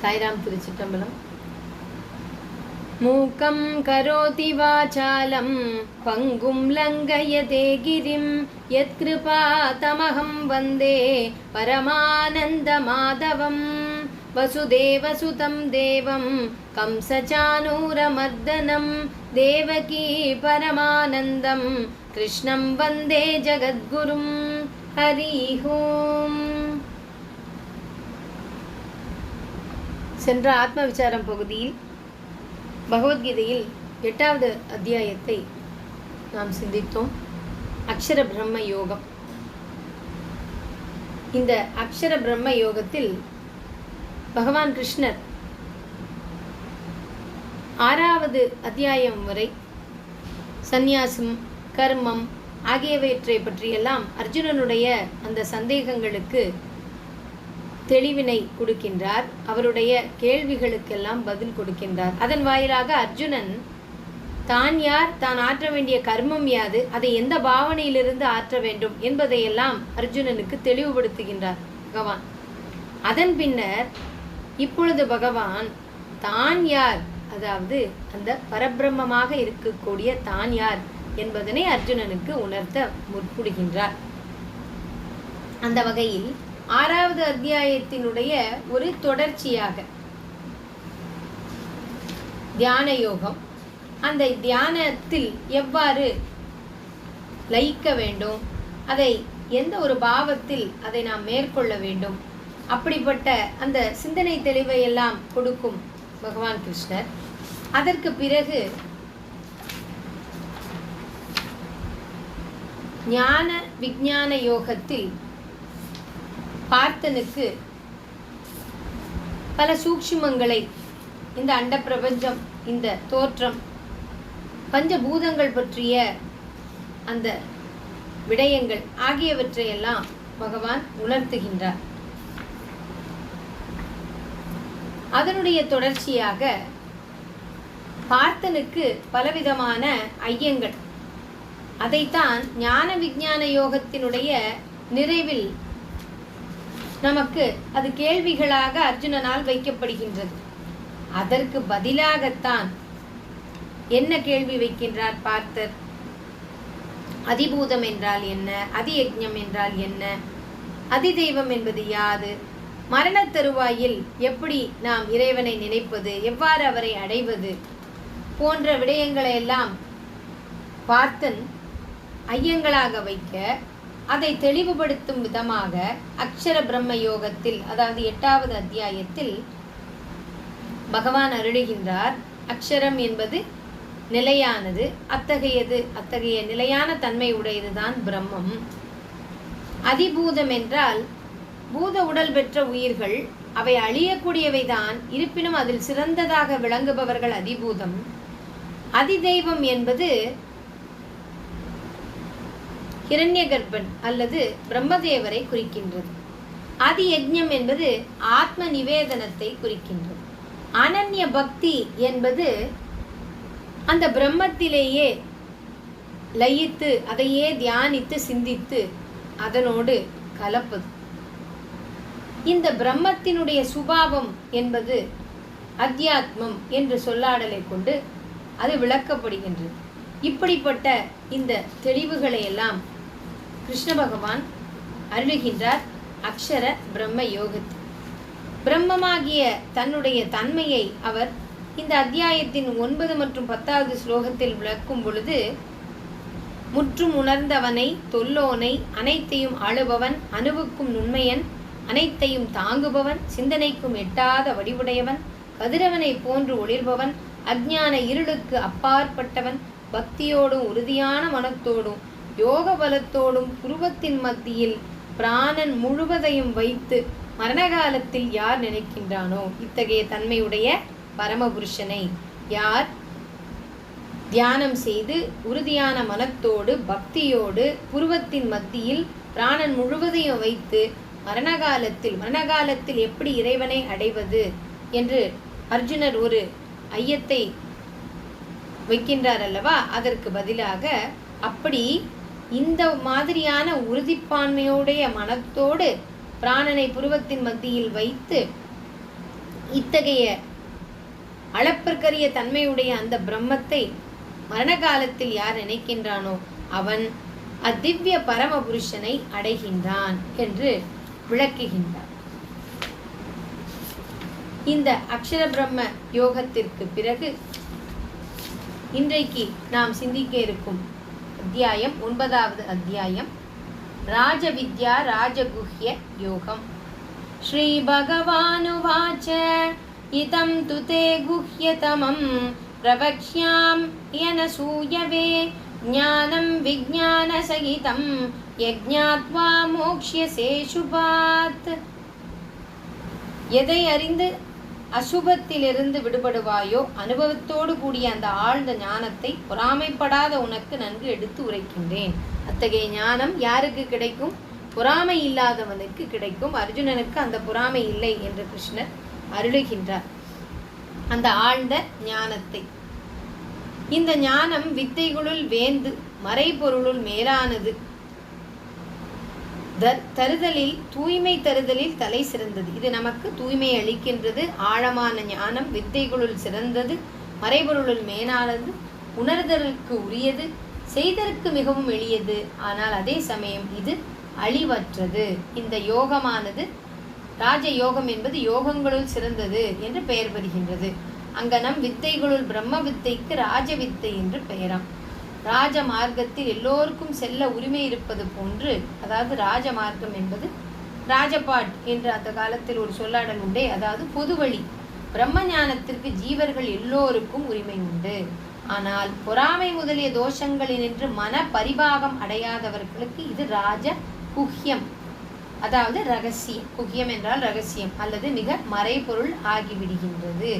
साइरांपुरचितं मूकं करोति वा चालं पङ्गुं लङ्घयते गिरिं यत्कृपातमहं वन्दे परमानन्दमाधवम्। वसुदेवसुतं देवं कंसचानूरमर्दनं देवकी परमानन्दं कृष्णं वन्दे जगद्गुरुं। हरिः ओं சென்ற ஆத்ம விசாரம் பகுதியில் பகவத்கீதையில் எட்டாவது அத்தியாயத்தை நாம் சிந்தித்தோம். அக்ஷர பிரம்ம யோகம். இந்த அக்ஷர பிரம்ம யோகத்தில் பகவான் கிருஷ்ணர் ஆறாவது அத்தியாயம் வரை சந்நியாசம் கர்மம் ஆகியவற்றை பற்றியெல்லாம் அர்ஜுனனுடைய அந்த சந்தேகங்களுக்கு தெளிவினை கொடுக்கின்றார். அவருடைய கேள்விகளுக்கெல்லாம் பதில் கொடுக்கின்றார். அதன் வாயிலாக அர்ஜுனன் தான் யார்? தான் ஆற்ற வேண்டிய கர்மம் யாது? அதை எந்த பாவனையிலிருந்து ஆற்ற வேண்டும்? என்பதையெல்லாம் அர்ஜுனனுக்கு தெளிவுபடுத்துகின்றார் பகவான். அதன் பின்னர் இப்பொழுது பகவான் தான் யார்? அதாவது அந்த பரபிரம்மமாக இருக்கக்கூடிய தான் யார்? என்பதனை அர்ஜுனனுக்கு உணர்த்த முற்படுகின்றார். அந்த வகையில் ஆறாவது அத்தியாயத்தினுடைய ஒரு தொடர்ச்சியாக. தியான யோகம். அந்த தியானத்தில் எவ்வாறு லயிக்க வேண்டும்? அதை எந்த ஒரு பாவத்தில் அதை நாம் மேற்கொள்ள வேண்டும்? அப்படிப்பட்ட அந்த சிந்தனை தெளிவை எல்லாம் கொடுக்கும் பகவான் கிருஷ்ணர். அதற்கு பிறகு ஞான விஞ்ஞான யோகத்தில் பார்த்தனுக்கு பல சூக்ஷ்மங்களை இந்த அண்ட பிரபஞ்சம் இந்த தோற்றம் பஞ்சபூதங்கள் பற்றிய அந்த விடயங்கள் ஆகியவற்றையெல்லாம் பகவான் உணர்த்துகின்றார். அதனுடைய தொடர்ச்சியாக பார்த்தனுக்கு பலவிதமான ஐயங்கள். அதைத்தான் ஞான விஞ்ஞான யோகத்தினுடைய நிறைவில் நமக்கு அது கேள்விகளாக அர்ஜுனனால் வைக்கப்படுகின்றது. அதற்கு பதிலாகத்தான் என்ன கேள்வி வைக்கின்றார் பார்த்தர்? அதிபூதம் என்றால் என்ன? அதியஜம் என்றால் என்ன? அதிதெய்வம் என்பது யாது? மரணத் தருவாயில் எப்படி நாம் இறைவனை நினைப்பது? எவ்வாறு அவரை அடைவது? போன்ற விடயங்களை எல்லாம் பார்த்தன் ஐயங்களாக வைக்க அதை தெளிவுபடுத்தும் விதமாக அக்ஷர பிரம்ம யோகத்தில் அதாவது எட்டாவது அத்தியாயத்தில் பகவான் அருளுகின்றார் அக்ஷரம் என்பது நிலையானது அத்தகையது அத்தகைய நிலையான தன்மை உடையதுதான் பிரம்மம். அதிபூதம் என்றால் பூத உடல் பெற்ற உயிர்கள் அவை அழியக்கூடியவைதான் இருப்பினும் அதில் சிறந்ததாக விளங்குபவர்கள் அதிபூதம். அதிதெய்வம் என்பது ஹிரண்யகர்ப்பன் அல்லது பிரம்மதேவரை குறிக்கின்றது. அதி யஜ்யம் என்பது ஆத்ம நிவேதனத்தை குறிக்கின்றது. அனன்ய பக்தி என்பது அந்த பிரம்மத்திலேயே லயித்து அதையே தியானித்து சிந்தித்து அதனோடு கலப்பது. இந்த பிரம்மத்தினுடைய சுபாவம் என்பது அத்தியாத்மம் என்று சொல்லாடலை கொண்டு அது விளக்கப்படுகின்றது. இப்படிப்பட்ட இந்த தெளிவுகளை எல்லாம் கிருஷ்ண பகவான் அருளுகின்றார் அக்ஷர பிரம்ம யோகத்தில். பிரம்மமாகிய தன்னுடைய தன்மையை அவர் இந்த அத்தியாயத்தின் ஒன்பது மற்றும் பத்தாவது ஸ்லோகத்தில் விளக்கும் பொழுது முற்றும் உணர்ந்தவனை தொல்லோனை அனைத்தையும் ஆளுபவன் அணுவுக்கும் நுண்மையன் அனைத்தையும் தாங்குபவன் சிந்தனைக்கும் எட்டாத வடிவுடையவன் கதிரவனை போன்று ஒளிர்பவன் அஜ்ஞான இருளுக்கு அப்பாற்பட்டவன் பக்தியோடும் உறுதியான மனத்தோடும் யோக பலத்தோடும் புருவத்தின் மத்தியில் பிராணன் முழுவதையும் வைத்து மரணகாலத்தில் யார் நினைக்கின்றானோ இத்தகைய தன்மையுடைய பரமபுருஷனை யார் தியானம் செய்து உறுதியான மனத்தோடு பக்தியோடு புருவத்தின் மத்தியில் பிராணன் முழுவதையும் வைத்து மரணகாலத்தில் மரணகாலத்தில் எப்படி இறைவனை அடைவது என்று அர்ஜுனர் ஒரு ஐயத்தை வைக்கின்றார் அல்லவா? அதற்கு பதிலாக அப்படி இந்த மாதிரியான உறுதிப்பான்மையுடைய மனத்தோடு பிராணனை புருவத்தின் மத்தியில் வைத்து இத்தகைய அளப்பிற்கரிய தன்மையுடைய அந்த பிரம்மத்தை மரண காலத்தில் யார் நினைக்கின்றானோ அவன் அத்திவ்ய பரமபுருஷனை அடைகின்றான் என்று விளக்குகின்றான். இந்த அக்ஷர பிரம்ம யோகத்திற்கு பிறகு இன்றைக்கு நாம் சிந்திக்க இருக்கும் அத்தியாயம் ஒன்பதாவது அத்தியாயம் ராஜவித்யா ராஜகுஹ்ய யோகம். ஸ்ரீ பகவானுவாச்ச இதம் து தே குஹ்யதமம் பிரவக்ஷ்யாம் யனசூயவே ஞானம் விஜானசகிதம் யஜ்ஞாத்வா மோக்ஷ்யசே சுபாத். எதை அறிந்து அசுபத்திலிருந்து விடுபடுவாயோ? அனுபவத்தோடு கூடிய அந்த ஆழ்ந்த ஞானத்தை பொறாமைப்படாத உனக்கு நன்கு எடுத்து உரைக்கின்றேன். அத்தகைய ஞானம் யாருக்கு கிடைக்கும்? பொறாமை இல்லாதவனுக்கு கிடைக்கும். அர்ஜுனனுக்கு அந்த பொறாமை இல்லை என்று கிருஷ்ணர் அருளுகின்றார். அந்த ஆழ்ந்த ஞானத்தை. இந்த ஞானம் வித்தைகளுள் வேந்து மறைபொருளுள் மேலானது. தருதலில் தூய்மை தருதலில் தலை சிறந்தது. இது நமக்கு தூய்மை அளிக்கின்றது. ஆழமான ஞானம் வித்தைகளுள் சிறந்தது. மறைபொருளுள் மேலானது. உணர்தலுக்கு உரியது. செய்தற்கு மிகவும் எளியது. ஆனால் அதே சமயம் இது அழிவற்றது. இந்த யோகமானது ராஜ யோகம் என்பது யோகங்களுள் சிறந்தது என்று பெயர் பெறுகின்றது. அங்கனம் வித்தைகளுள் பிரம்ம வித்தைக்கு ராஜ வித்தை என்று பெயராம். ராஜ மார்க்கத்தில் எல்லோருக்கும் செல்ல உரிமை இருப்பது போன்று அதாவது ராஜ மார்க்கம் என்பது ராஜபாட் என்று அந்த காலத்தில் ஒரு சொல்லாடல் உண்டே அதாவது பொது வழி பிரம்ம ஞானத்திற்கு ஜீவர்கள் எல்லோருக்கும் உரிமை உண்டு. ஆனால் பொறாமை முதலிய தோஷங்களினின்று மன பரிபாகம் அடையாதவர்களுக்கு இது ராஜ குஹ்யம். அதாவது ரகசியம். குஹ்யம் என்றால் ரகசியம் அல்லது மிக மறைபொருள் ஆகிவிடுகின்றது.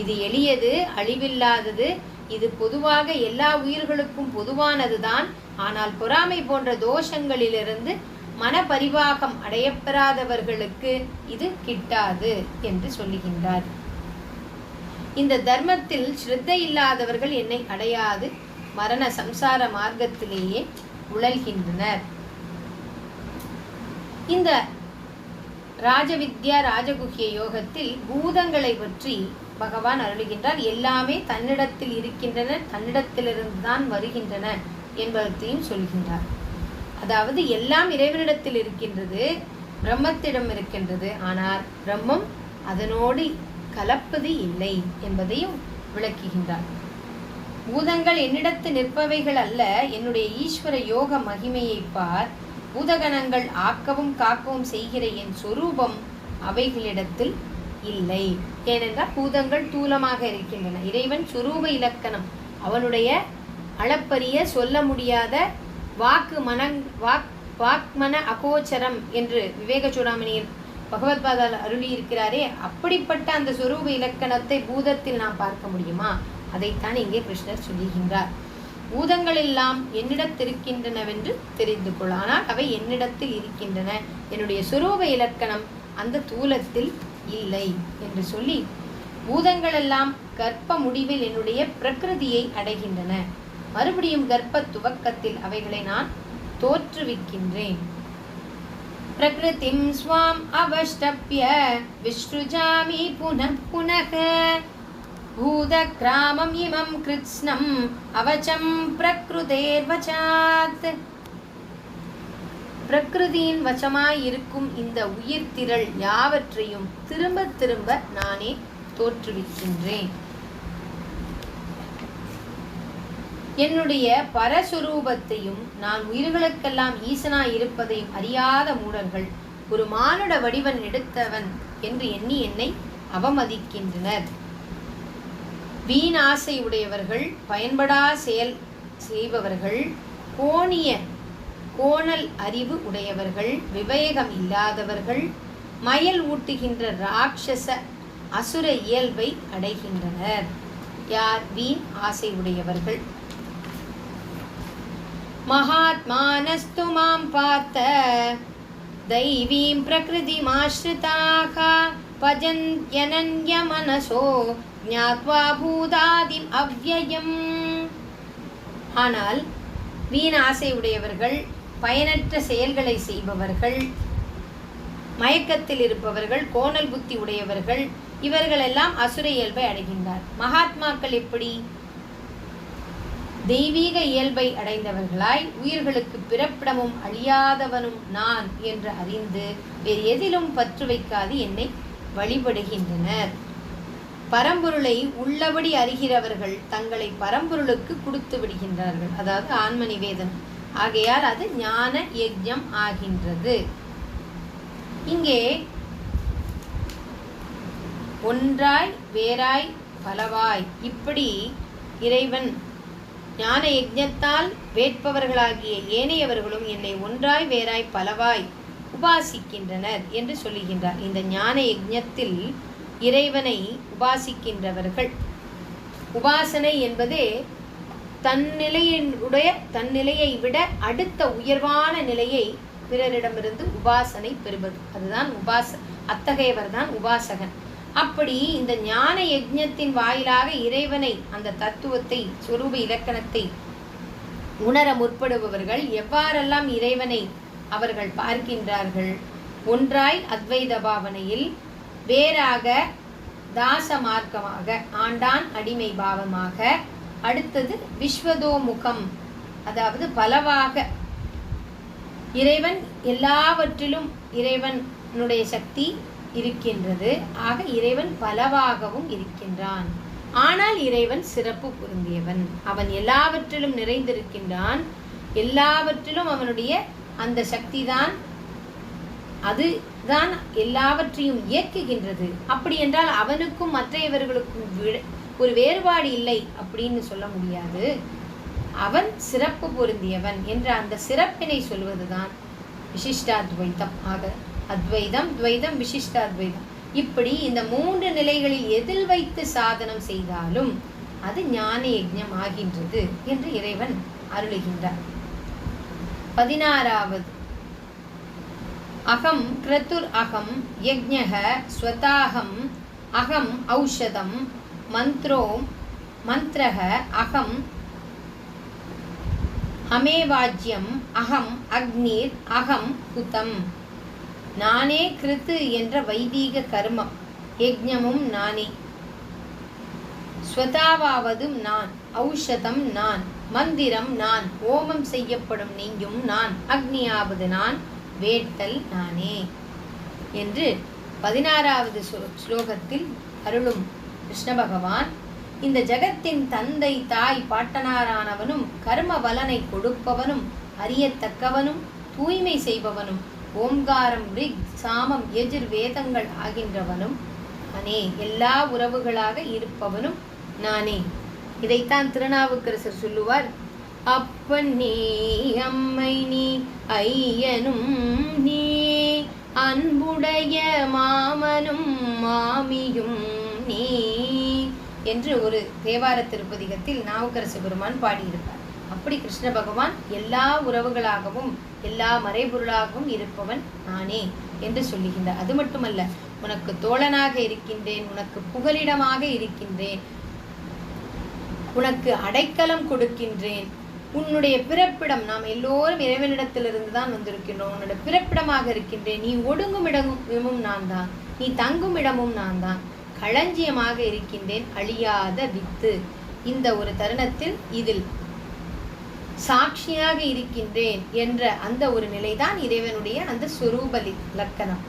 இது எளியது அழிவில்லாதது இது பொதுவாக எல்லா உயிர்களுக்கும் பொதுவானதுதான். ஆனால் பொறாமை போன்ற தோஷங்களிலிருந்து மனபரிவாகம் அடையப்பெறாதவர்களுக்கு இது கிட்டாது என்று சொல்லுகின்றார். இந்த தர்மத்தில் ஸ்ரத்தை இல்லாதவர்கள் என்னை அடையாது. மரண சம்சார மார்க்கத்திலேயே உழல்கின்றனர். இந்த ராஜவித்யா ராஜகுகிய யோகத்தில் பூதங்களை பற்றி பகவான் அருளுகின்றார் எல்லாமே தன்னிடத்தில் இருக்கின்றன தன்னிடத்திலிருந்து தான் வருகின்றன என்பதையும் சொல்கின்றார். அதாவது எல்லாம் இறைவனிடத்தில் இருக்கின்றது பிரம்மத்திடம் இருக்கின்றது ஆனால் பிரம்மம் அதனோடு கலப்பது இல்லை என்பதையும் விளக்குகின்றார். பூதங்கள் என்னிடத்து நிற்பவைகள் அல்ல என்னுடைய ஈஸ்வர யோக மகிமையை பார் பூதகணங்கள் ஆக்கவும் காக்கவும் செய்கிற என் சொரூபம் அவைகளிடத்தில் இல்லை. ஏனென்றால் பூதங்கள் தூலமாக இருக்கின்றன. இறைவன் சுரூப இலக்கணம். அவனுடைய அளப்பரிய சொல்ல முடியாத வாக்கு மனங் வாக் வாக்மன அகோச்சரம் என்று விவேக சூடாமணியில் பகவத்பாதால் அருளி இருக்கிறாரே அப்படிப்பட்ட அந்த சுரூப இலக்கணத்தை பூதத்தில் நாம் பார்க்க முடியுமா? அதைத்தான் இங்கே கிருஷ்ணர் சொல்லுகின்றார். பூதங்கள் எல்லாம் என்னிடத்திருக்கின்றனவென்று தெரிந்து கொள். ஆனால் அவை என்னிடத்தில் இருக்கின்றன. என்னுடைய சுரூப இலக்கணம் அந்த தூலத்தில் இல்லை என்று சொல்லி பூதங்களெல்லாம் கர்ப்ப முடிவில் என்னுடைய பிரகிருதியை அடைகின்றன. மறுபடியும் கர்ப்ப துவக்கத்தில் அவைகளை நான் தோற்றுவிக்கின்றேன். பிரகிருதிம் ஸ்வாம் அவஷ்டப்ய விஸ்ருஜாமி புனః புனக. பூதக்ராமம் இமம் கிருத்ஸ்னம் அவச்சம் பிரகிருதேர்வச்சாத் பிரகிருதியின் வசமாய் இருக்கும் இந்த உயிர் திரள் யாவற்றையும் திரும்ப திரும்ப நானே தோற்றுவிக்கின்றேன். என்னுடைய பரஸ்வரூபத்தையும் நான் உயிர்களுக்கெல்லாம் ஈசனாய் இருப்பதையும் அறியாத மூடர்கள் ஒரு மானுட வடிவன் எடுத்தவன் என்று எண்ணி என்னை அவமதிக்கின்றனர். வீண் ஆசை உடையவர்கள் பயன்படா செயல் செய்பவர்கள் கோணிய கோணல் அறிவு உடையவர்கள் விவேகம் இல்லாதவர்கள் மயல் ஊட்டுகின்ற ராட்சச அசுர இயல்பை அடைகின்றனர். யார்? வீண் ஆசை உடையவர்கள். மகாத்மானஸ்து மாம் பார்த்த தைவீம் பிரகிருதிமாஸ்ரிதாக பஜன்யனன்ய மனசோ ஞாத்வா பூதாதிம் அவ்யயம் ஆனால் வீண் ஆசை உடையவர்கள் பயனற்ற செயல்களை செய்பவர்கள் மயக்கத்தில் இருப்பவர்கள் கோணல் புத்தி உடையவர்கள் இவர்களெல்லாம் அசுர இயல்பை அடைகின்றார். மகாத்மாக்கள் எப்படி? தெய்வீக இயல்பை அடைந்தவர்களாய் உயிர்களுக்கு பிறப்பிடமும் அழியாதவனும் நான் என்று அறிந்து வேறு எதிலும் பற்று வைக்காது என்னை வழிபடுகின்றனர். பரம்பொருளை உள்ளபடி அறிகிறவர்கள் தங்களை பரம்பொருளுக்கு கொடுத்து விடுகின்றார்கள். அதாவது ஆன்ம நிவேதனம். ஆகையால் அது ஞான யஜ்ஞம் ஆகின்றது. இங்கே ஒன்றாய் வேறாய் பலவாய் இப்படி இறைவன் ஞான யஜ்ஞத்தால் வேட்பவர்களாகிய ஏனையவர்களும் என்னை ஒன்றாய் வேறாய் பலவாய் உபாசிக்கின்றனர் என்று சொல்லுகின்றார். இந்த ஞான யஜ்ஞத்தில் இறைவனை உபாசிக்கின்றவர்கள். உபாசனை என்பதே தன்னிலையினுடைய தன்னிலையை விட அடுத்த உயர்வான நிலையை பிறரிடமிருந்து உபாசனை பெறுவது. அதுதான் உபாச அத்தகையவர் தான் உபாசகன். அப்படி இந்த ஞான யஜ்ஞத்தின் வாயிலாக இறைவனை அந்த தத்துவத்தை சொரூப இலக்கணத்தை உணர முற்படுபவர்கள் எவ்வாறெல்லாம் இறைவனை அவர்கள் பார்க்கின்றார்கள்? ஒன்றாய் அத்வைத பாவனையில் வேறாக தாச மார்க்கமாக ஆண்டான் அடிமை பாவமாக அடுத்தது விஸ்வதோமுகம். அதாவது பலவாக. இறைவன் எல்லாவற்றிலும் இறைவனுடைய சக்தி இருக்கின்றது. ஆக இறைவன் பலவாகவும் இருக்கின்றான். ஆனால் இறைவன் சிறப்பு பொருந்தியவன். அவன் எல்லாவற்றிலும் நிறைந்திருக்கின்றான். எல்லாவற்றிலும் அவனுடைய அந்த சக்தி தான் அது தான் எல்லாவற்றையும் இயக்குகின்றது. அப்படி என்றால் அவனுக்கும் மற்றையவர்களுக்கும் விட- ஒரு வேறுபாடு இல்லை அப்படின்னு சொல்ல முடியாது. அவன் சிறப்பு பொருந்தியவன் என்ற அந்த சிறப்பினை சொல்வதுதான் விசிஷ்டாத்வைத்தம். ஆக அத்வைதம் துவைதம் விசிஷ்டாத்வைதம். இப்படி இந்த மூன்று நிலைகளில் எதில் வைத்து சாதனம் செய்தாலும் அது ஞான யஜ்ஞம் ஆகின்றது என்று இறைவன் அருளுகின்றார். பதினாறாவது. அகம் கிரத்துர் அகம் யஜ்ஞக ஸ்வதாகம் அகம் ஔஷதம் மந்த்ரோ மந்த்ரக அகம் அமேவாஜ்யம் அகம் அக்னீர் அகம் குதம் நானே கிருத்து என்ற வைதீக கர்மம். யஜ்ஞமும் நானே. ஸ்வதாவாவதும் நான் ஔஷதம் நான் மந்திரம் நான் ஓமம் செய்யப்படும் நீங்கும் நான் அக்னியாவது நான் வேட்டல் நானே. என்று பதினாறாவது ஸ்லோ- ஸ்லோகத்தில் அருளும். கிருஷ்ண பகவான் இந்த ஜகத்தின் தந்தை தாய் பாட்டனாரானவனும் கர்ம பலனை கொடுப்பவனும் அறியத்தக்கவனும் தூய்மை செய்பவனும் ஓம்காரம் ரிக் சாமம் எஜிர் வேதங்கள் ஆகின்றவனும் அனே எல்லா உறவுகளாக இருப்பவனும் நானே. இதைத்தான் திருநாவுக்கரசர் சொல்லுவார். அப்பன் நீ அம்மை நீ ஐயனும் நீ அன்புடைய மாமனும் மாமியும் நீ. என்று ஒரு தேவார திருப்பதிகத்தில் நாவுக்கரசு பெருமான் பாடியிருப்பார். அப்படி கிருஷ்ண பகவான் எல்லா உறவுகளாகவும் எல்லா மறைபொருளாகவும் இருப்பவன் நானே என்று சொல்லுகின்றார். அது மட்டுமல்ல உனக்கு தோழனாக இருக்கின்றேன் உனக்கு புகலிடமாக இருக்கின்றேன் உனக்கு அடைக்கலம் கொடுக்கின்றேன் உன்னுடைய பிறப்பிடம் நாம் எல்லோரும் இறைவனிடத்திலிருந்து தான் வந்திருக்கின்றோம் உன்னோட பிறப்பிடமாக இருக்கின்றேன் நீ ஒடுங்கும் இடமும் நான் தான் நீ தங்கும் இடமும் நான் தான் களஞ்சியமாக இருக்கின்றேன் அழியாத வித்து. இந்த ஒரு தருணத்தில் இதில் சாட்சியாக இருக்கின்றேன் என்ற அந்த ஒரு நிலைதான் இறைவனுடைய அந்த சொரூபலி லக்கணம்.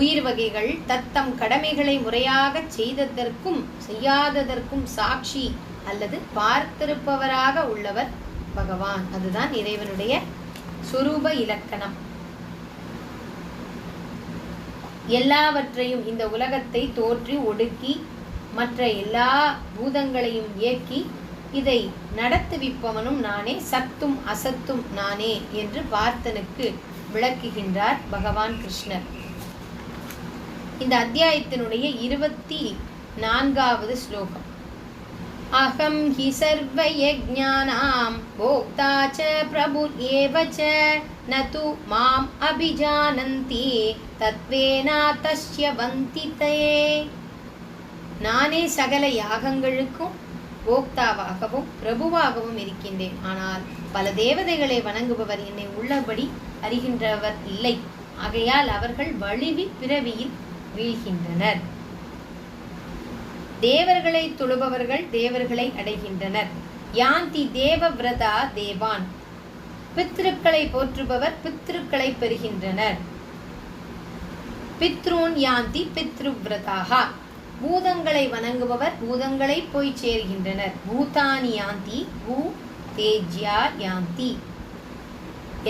உயிர் வகைகள் தத்தம் கடமைகளை முறையாக செய்ததற்கும் செய்யாததற்கும் சாட்சி அல்லது பார்த்திருப்பவராக உள்ளவர் பகவான். அதுதான் இறைவனுடைய சொரூப இலக்கணம். எல்லாவற்றையும் இந்த உலகத்தை தோற்றி ஒடுக்கி மற்ற எல்லா பூதங்களையும் இயக்கி இதை நடத்துவிப்பவனும் நானே சத்தும் அசத்தும் நானே என்று பார்த்தனுக்கு விளக்குகின்றார் பகவான் கிருஷ்ணர். இந்த அத்தியாயத்தினுடைய இருபத்தி நான்காவது ஸ்லோகம். அகம் ஹி சர்வயஜ்ஞானாம் போக்தா ச பிரபு ஏவ ச நது மாம் அபிஜானந்தி தத்வேனா தஸ்ய வந்திதே நானே சகல யாகங்களுக்கும் போக்தாவாகவும் பிரபுவாகவும் இருக்கின்றேன். ஆனால் பல தேவதைகளை வணங்குபவர் என்னை உள்ளபடி அறிகின்றவர் இல்லை. ஆகையால் அவர்கள் வழுவி பிறவியில் வீழ்கின்றனர். தேவர்களை தொழுபவர்கள் தேவர்களை அடைகின்றனர். யாந்தி தேவ விரதா தேவான். பித்ருக்களை போற்றுபவர் பித்ருக்களை பெறுகின்றனர். பித்ரூன் யாந்தி பித்ருவிரதாகா பூதங்களை வணங்குபவர் பூதங்களை போய் சேர்கின்றனர். பூதானி யாந்தி பூ தேஜ்யா யாந்தி.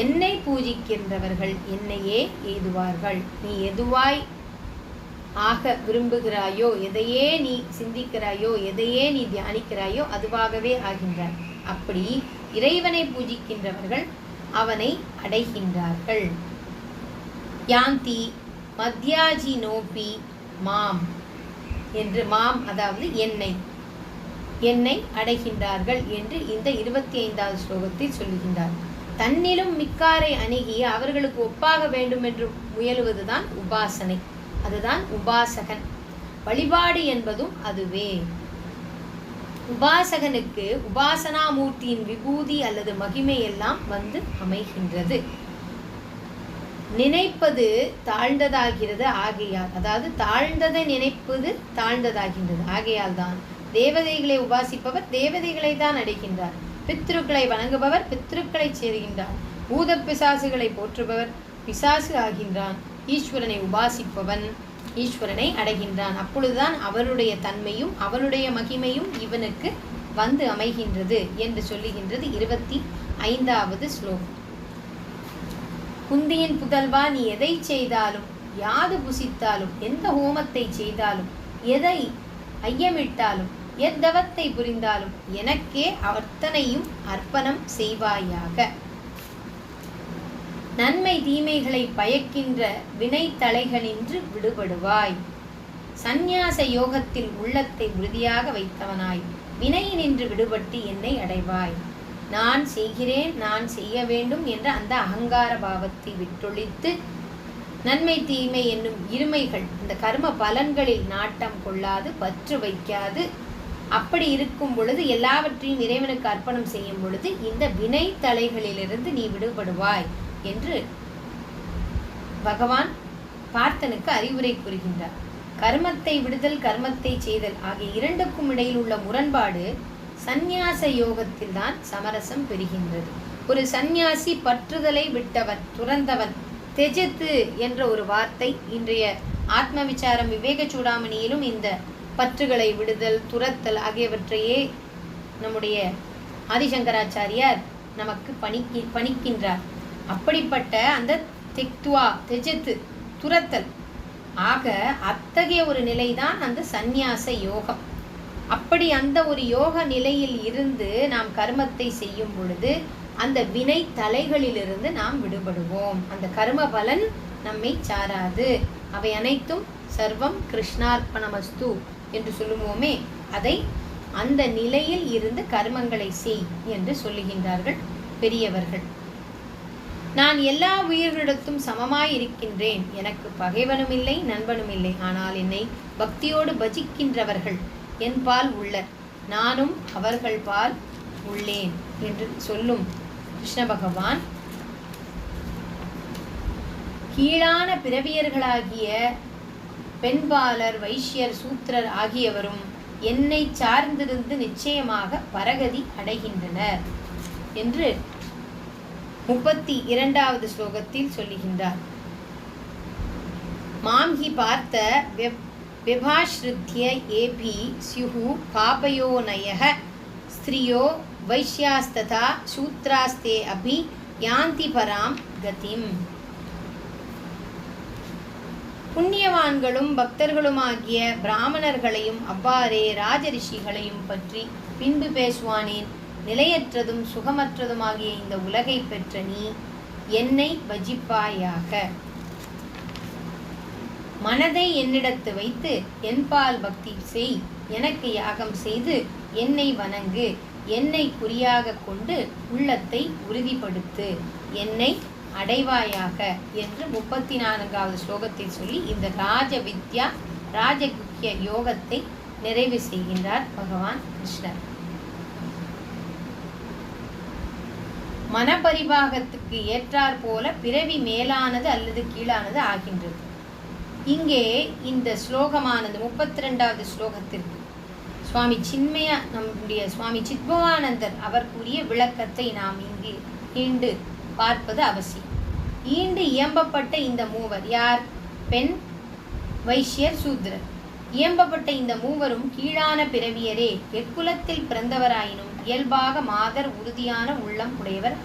என்னை பூஜிக்கின்றவர்கள் என்னையே எய்துவார்கள் நீ எதுவாய் ஆக விரும்புகிறாயோ எதையே நீ சிந்திக்கிறாயோ எதையே நீ தியானிக்கிறாயோ அதுவாகவே ஆகின்றார். அப்படி இறைவனை பூஜிக்கின்றவர்கள் அவனை அடைகின்றார்கள். யாந்தி மத்யாஜி நோபி மாம் என்று மாம் அதாவது என்னை என்னை அடைகின்றார்கள் என்று இந்த இருபத்தி ஐந்தாவது ஸ்லோகத்தில் சொல்லுகின்றார் தன்னிலும் மிக்காரை அணுகி அவர்களுக்கு ஒப்பாக வேண்டும் என்று முயலுவதுதான் உபாசனை. அதுதான் உபாசகன். வழிபாடு என்பதும் அதுவே. உபாசகனுக்கு உபாசனாமூர்த்தியின் விபூதி அல்லது மகிமை எல்லாம் வந்து அமைகின்றது. நினைப்பது தாழ்ந்ததாகிறது ஆகையால். அதாவது தாழ்ந்ததை நினைப்பது தாழ்ந்ததாகின்றது ஆகையால் தான். தேவதைகளை உபாசிப்பவர் தேவதைகளை தான் அடைகின்றார். பித்ருக்களை வணங்குபவர் பித்ருக்களை சேர்கின்றார். பூத பிசாசுகளை போற்றுபவர் பிசாசு ஆகின்றான். ஈஸ்வரனை உபாசிப்பவன் ஈஸ்வரனை அடைகின்றான். அப்பொழுதுதான் அவருடைய தன்மையும் அவனுடைய மகிமையும் இவனுக்கு வந்து அமைகின்றது என்று சொல்லுகின்றது இருபத்தி ஐந்தாவது ஸ்லோகம். குந்தியின் புதல்வா நீ எதை செய்தாலும் யாது புசித்தாலும் எந்த ஹோமத்தை செய்தாலும் எதை ஐயமிட்டாலும் எத்தவத்தை புரிந்தாலும் எனக்கே அத்தனையும் அர்ப்பணம் செய்வாயாக. நன்மை தீமைகளை பயக்கின்ற வினை தலைகளின்று விடுபடுவாய். சந்நியாச யோகத்தில் உள்ளத்தை உறுதியாக வைத்தவனாய். வினையினின்று விடுபட்டு என்னை அடைவாய். நான் செய்கிறேன் நான் செய்ய வேண்டும் என்ற அந்த அகங்கார பாவத்தை விட்டொழித்து நன்மை தீமை என்னும் இருமைகள் இந்த கர்ம பலன்களில் நாட்டம் கொள்ளாது பற்று வைக்காது. அப்படி இருக்கும் பொழுது எல்லாவற்றையும் இறைவனுக்கு அர்ப்பணம் செய்யும் பொழுது இந்த வினை தலைகளிலிருந்து நீ விடுபடுவாய். என்று பகவான் பார்த்தனுக்கு அறிவுரை கூறுகின்றார். கர்மத்தை விடுதல் கர்மத்தை செய்தல் ஆகிய இரண்டுக்கும் இடையில் உள்ள முரண்பாடு சந்நியாச யோகத்தில் தான் சமரசம் பெறுகின்றது. ஒரு சந்நியாசி பற்றுதலை விட்டவன் துறந்தவன் தெஜத்து என்ற ஒரு வார்த்தை இன்றைய ஆத்ம விசாரம் விவேக சூடாமணியிலும் இந்த பற்றுகளை விடுதல் துரத்தல் ஆகியவற்றையே நம்முடைய ஆதிசங்கராச்சாரியார் நமக்கு பணிக்கி பணிக்கின்றார். அப்படிப்பட்ட அந்த தெக்துவா தெஜத்து துரத்தல். ஆக அத்தகைய ஒரு நிலைதான் அந்த சந்நியாச யோகம். அப்படி அந்த ஒரு யோக நிலையில் இருந்து நாம் கர்மத்தை செய்யும் பொழுது அந்த வினை தலைகளிலிருந்து நாம் விடுபடுவோம். அந்த கர்ம பலன் நம்மை சாராது. அவை அனைத்தும் சர்வம் கிருஷ்ணார்ப்பணமஸ்து என்று சொல்லுவோமே அதை அந்த நிலையில் இருந்து கர்மங்களை செய் என்று சொல்லுகின்றார்கள் பெரியவர்கள். நான் எல்லா உயிர்களிடத்தும் சமமாய் இருக்கின்றேன். எனக்கு பகைவனும் இல்லை நண்பனும் இல்லை. ஆனால் என்னை பக்தியோடு பஜிக்கின்றவர்கள் என் பால் உள்ளர் நானும் அவர்கள் பால் உள்ளேன் என்று சொல்லும் கிருஷ்ண பகவான். கீழான பிறவியர்களாகிய பெண்பாலர் வைஷ்யர் சூத்திரர் ஆகியவரும் என்னை சார்ந்திருந்து நிச்சயமாக பரகதி அடைகின்றனர் என்று முப்பத்தி இரண்டாவது ஸ்லோகத்தில் சொல்லுகின்றார். மாம் ஹி பார்த்த விபாஸ்ருத்திய ஏபி ஸ்யுஹு பாபயோ நயக ஸ்திரியோ வைஷ்யாஸ்ததா சூத்ராஸ்தே அபி யாந்தி பராம் கதிம். புண்ணியவான்களும் பக்தர்களுமாகிய பிராமணர்களையும் அவ்வாறே ராஜரிஷிகளையும் பற்றி பின்பு பேசுவானேன். நிலையற்றதும் சுகமற்றதுமாகிய இந்த உலகை பெற்ற நீ என்னை பஜிப்பாயாக மனதை என்னிடத்து வைத்து என்பால் பக்தி செய் எனக்கு யாகம் செய்து என்னை வணங்கு என்னை குறியாக கொண்டு உள்ளத்தை உறுதிப்படுத்து. என்னை அடைவாயாக என்று முப்பத்தி நான்காவது ஸ்லோகத்தில் சொல்லி இந்த ராஜ வித்யா ராஜகுக்கிய யோகத்தை நிறைவு செய்கின்றார் பகவான் கிருஷ்ணர். மனபரிபாகத்துக்கு ஏற்றாற் போல பிறவி மேலானது அல்லது கீழானது ஆகின்றது. இங்கே இந்த ஸ்லோகமானது முப்பத்தி ரெண்டாவது ஸ்லோகத்திற்கு. சுவாமி சின்மய நம்முடைய சுவாமி சித்பவானந்தர் அவர் கூறிய விளக்கத்தை நாம் இங்கு ஈண்டு பார்ப்பது அவசியம். ஈண்டு இயம்பப்பட்ட இந்த மூவர் யார்? பெண் வைஷ்யர் சூத்ரர். இயம்பப்பட்ட இந்த மூவரும் கீழான பிறவியரே. எக்குலத்தில் பிறந்தவராயினும் இயல்பாக மாதர் உறுதியான உள்ளம் உடையவர்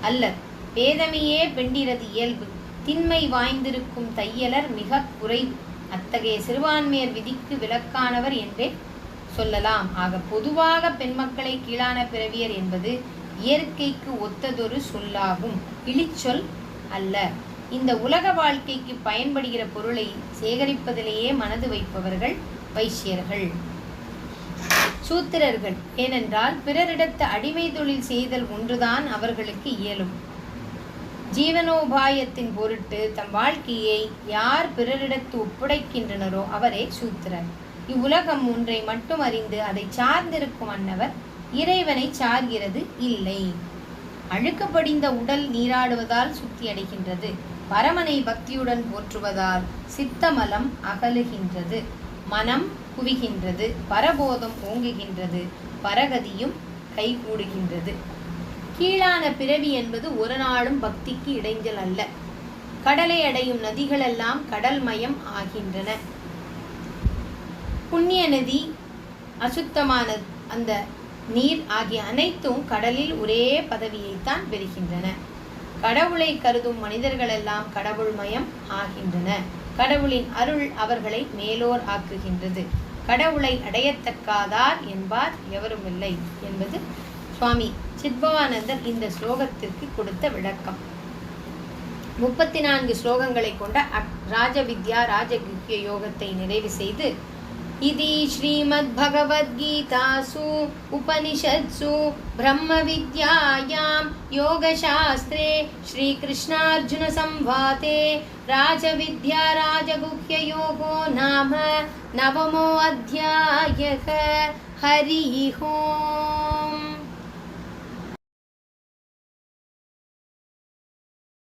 அல்லர் பேதமையே பெண்டிரது இயல்பு. திண்மை வாய்ந்திருக்கும் தையலர் மிக குறைவு. அத்தகைய சிறுபான்மையர் விதிக்கு விலக்கானவர் என்றே சொல்லலாம். ஆக பொதுவாக பெண்மக்களை கீழான பிறவியர் என்பது இயற்கைக்கு ஒத்ததொரு சொல்லாகும். இழிச்சொல் அல்ல. இந்த உலக வாழ்க்கைக்கு பயன்படுகிற பொருளை சேகரிப்பதிலேயே மனது வைப்பவர்கள் வைசியர்கள் சூத்திரர்கள் ஏனென்றால் பிறரிடத்து அடிமை தொழில் செய்தல் ஒன்றுதான் அவர்களுக்கு இயலும். ஜீவனோபாயத்தின் பொருட்டு தம் வாழ்க்கையை யார் பிறரிடத்து ஒப்படைக்கின்றனரோ அவரே சூத்திரர். இவ்வுலகம் ஒன்றை மட்டும் அறிந்து அதை சார்ந்திருக்கும் அன்னவர் இறைவனை சார்கிறது இல்லை. அழுக்கப்படிந்த உடல் நீராடுவதால் சுத்தி அடைகின்றது பரமனை பக்தியுடன் போற்றுவதால் சித்தமலம் அகலுகின்றது. மனம் குவிகின்றது பரபோதம் ஓங்குகின்றது பரகதியும் கைகூடுகின்றது. கீழான பிறவி என்பது ஒரு நாளும் பக்திக்கு இடைஞ்சல் அல்ல. கடலை அடையும் நதிகளெல்லாம் கடல்மயம் ஆகின்றன. புண்ணிய நதி அசுத்தமான அந்த நீர் ஆகிய அனைத்தும் கடலில் ஒரே பதவியைத்தான் பெறுகின்றன. கடவுளை கருதும் மனிதர்களெல்லாம் கடவுள்மயம் ஆகின்றன. கடவுளின் அருள் அவர்களை மேலோர் ஆக்குகின்றது. கடவுளை அடையத்தக்காதார் என்பார் எவருமில்லை என்பது சுவாமி சித்பவானந்தர் இந்த ஸ்லோகத்திற்கு கொடுத்த விளக்கம். முப்பத்தி நான்கு ஸ்லோகங்களை கொண்ட ராஜவித்யா ராஜகிருக்கிய யோகத்தை நிறைவு செய்து इति श्रीमद्भगवद्गीतासु उपनिषत्सु ब्रह्मविद्यायां योगशास्त्रे श्रीकृष्णार्जुनसंवादे राजविद्याराजगुह्ययोगो नाम नवमोऽध्यायः हरिः ओम्।